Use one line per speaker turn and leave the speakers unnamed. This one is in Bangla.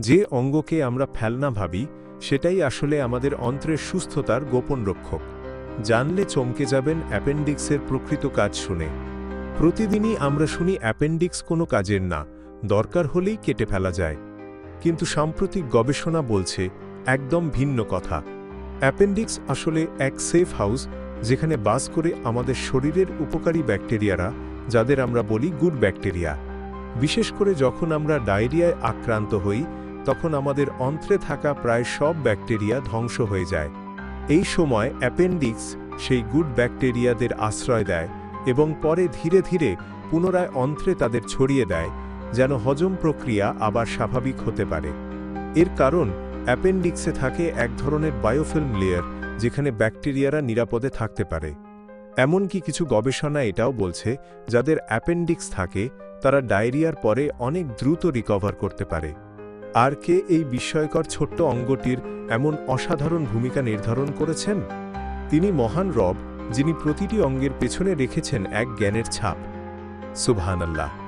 যে অঙ্গকে আমরা ফেলনা ভাবি, সেটাই আসলে আমাদের অন্ত্রের সুস্থতার গোপন রক্ষক। জানলে চমকে যাবেন অ্যাপেন্ডিক্সের প্রকৃত কাজ শুনে। প্রতিদিনই আমরা শুনি অ্যাপেন্ডিক্স কোনো কাজের না, দরকার হলেই কেটে ফেলা যায়। কিন্তু সাম্প্রতিক গবেষণা বলছে, একদম ভিন্ন কথা। অ্যাপেন্ডিক্স আসলে এক সেফ হাউস, যেখানে বাস করে আমাদের শরীরের উপকারী ব্যাকটেরিয়ারা, যাদের আমরা বলি গুড ব্যাকটেরিয়া। বিশেষ করে যখন আমরা ডায়রিয়ায় আক্রান্ত হই তখন আমাদের অন্ত্রে থাকা প্রায় সব ব্যাকটেরিয়া ধ্বংস হয়ে যায়। এই সময় অ্যাপেন্ডিক্স সেই গুড ব্যাকটেরিয়াদের আশ্রয় দেয় এবং পরে ধীরে ধীরে পুনরায় অন্ত্রে তাদের ছড়িয়ে দেয়, যেন হজম প্রক্রিয়া আবার স্বাভাবিক হতে পারে। এর কারণ, অ্যাপেন্ডিক্সে থাকে এক ধরনের বায়োফিল্ম লেয়ার, যেখানে ব্যাকটেরিয়ারা নিরাপদে থাকতে পারে। এমনকি কিছু গবেষণা এটাও বলছে, যাদের অ্যাপেন্ডিক্স থাকে, তারা ডায়রিয়ার পরে অনেক দ্রুত রিকভার করতে পারে। আর কে এই বিস্ময়কর ছোট্ট অঙ্গটির এমন অসাধারণ ভূমিকা নির্ধারণ করেছেন? তিনি মহান রব, যিনি প্রতিটি অঙ্গের পেছনে রেখেছেন এক জ্ঞানের ছাপ। সুবহানাল্লাহ।